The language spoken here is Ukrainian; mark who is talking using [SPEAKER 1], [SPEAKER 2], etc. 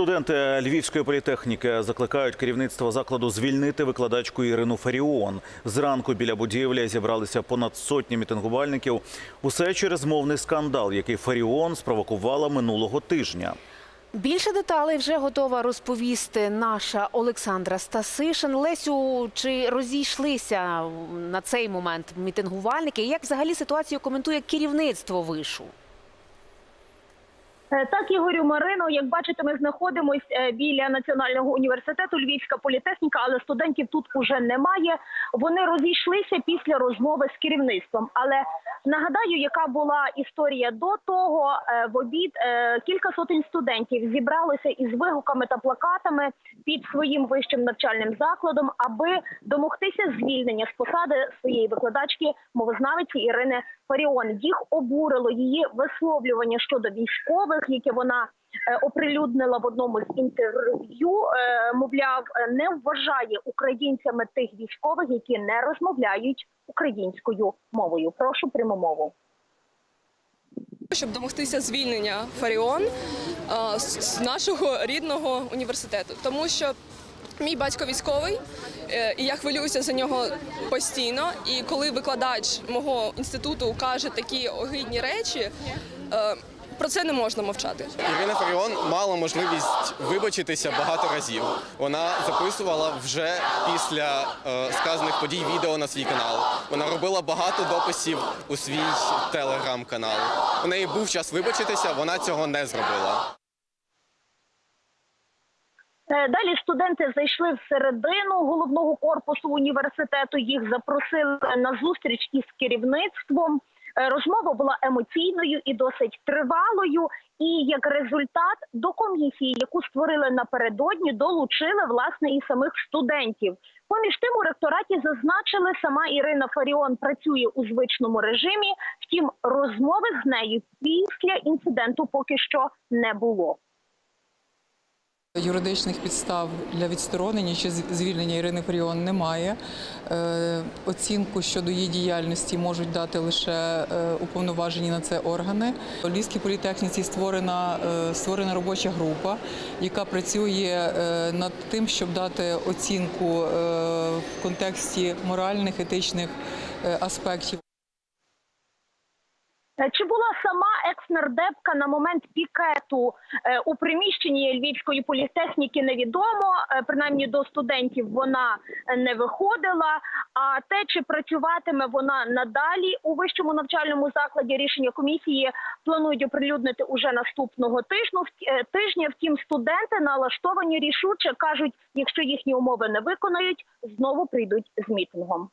[SPEAKER 1] Студенти Львівської політехніки закликають керівництво закладу звільнити викладачку Ірину Фаріон. Зранку біля будівлі зібралися понад сотні мітингувальників. Усе через мовний скандал, який Фаріон спровокувала минулого тижня.
[SPEAKER 2] Більше деталей вже готова розповісти наша Олександра Стасишин. Лесю, чи розійшлися на цей момент мітингувальники? Як взагалі ситуацію коментує керівництво вишу?
[SPEAKER 3] Е, Так, Ігорю Марино, як бачите, ми знаходимося е, біля національного університету Львівська політехніка, але студентів тут уже немає. Вони розійшлися після розмови з керівництвом. Але нагадаю, яка була історія до того. Е, В обід кілька сотень студентів зібралися із вигуками та плакатами під своїм вищим навчальним закладом, аби домогтися звільнення з посади своєї викладачки мовознавиці Ірини Фаріон. Їх обурило її висловлювання щодо військових, яке вона е, оприлюднила в одному з інтерв'ю. Е, Мовляв, е, не вважає українцями тих військових, які не розмовляють українською мовою. Прошу пряму мову.
[SPEAKER 4] щоб домогтися звільнення Фаріон з нашого рідного університету, тому що мій батько військовий, і я хвилююся за нього постійно. І коли викладач мого інституту каже такі огидні речі, про це не можна мовчати.
[SPEAKER 5] Ірина Фаріон мала можливість вибачитися багато разів. Вона записувала вже після е, сказаних подій відео на свій канал. Вона робила багато дописів у свій телеграм-канал. У неї був час вибачитися, вона цього не зробила.
[SPEAKER 3] Е, Далі студенти зайшли всередину головного корпусу університету. Їх запросили на зустріч із керівництвом. Е, Розмова була емоційною і досить тривалою. І як результат до комісії, яку створили напередодні, долучили власне і самих студентів. Поміж тим у ректораті зазначили, сама Ірина Фаріон працює у звичному режимі. Втім, розмови з нею після інциденту поки що не було.
[SPEAKER 6] Юридичних підстав для відсторонення чи звільнення Ірини Фаріон немає. Е, Оцінку щодо її діяльності можуть дати лише е, уповноважені на це органи. У Львівській політехніці створена, е, створена робоча група, яка працює над тим, щоб дати оцінку в контексті моральних, етичних аспектів.
[SPEAKER 3] Е, Чи була сама екс-нардепка на момент пікету е, у приміщенні Львівської політехніки, невідомо. Е, Принаймні до студентів вона не виходила. А те, чи працюватиме вона надалі у вищому навчальному закладі, рішення комісії планують оприлюднити уже наступного тижня. Тижня, втім, студенти налаштовані рішуче кажуть, якщо їхні умови не виконають, знову прийдуть з мітингом.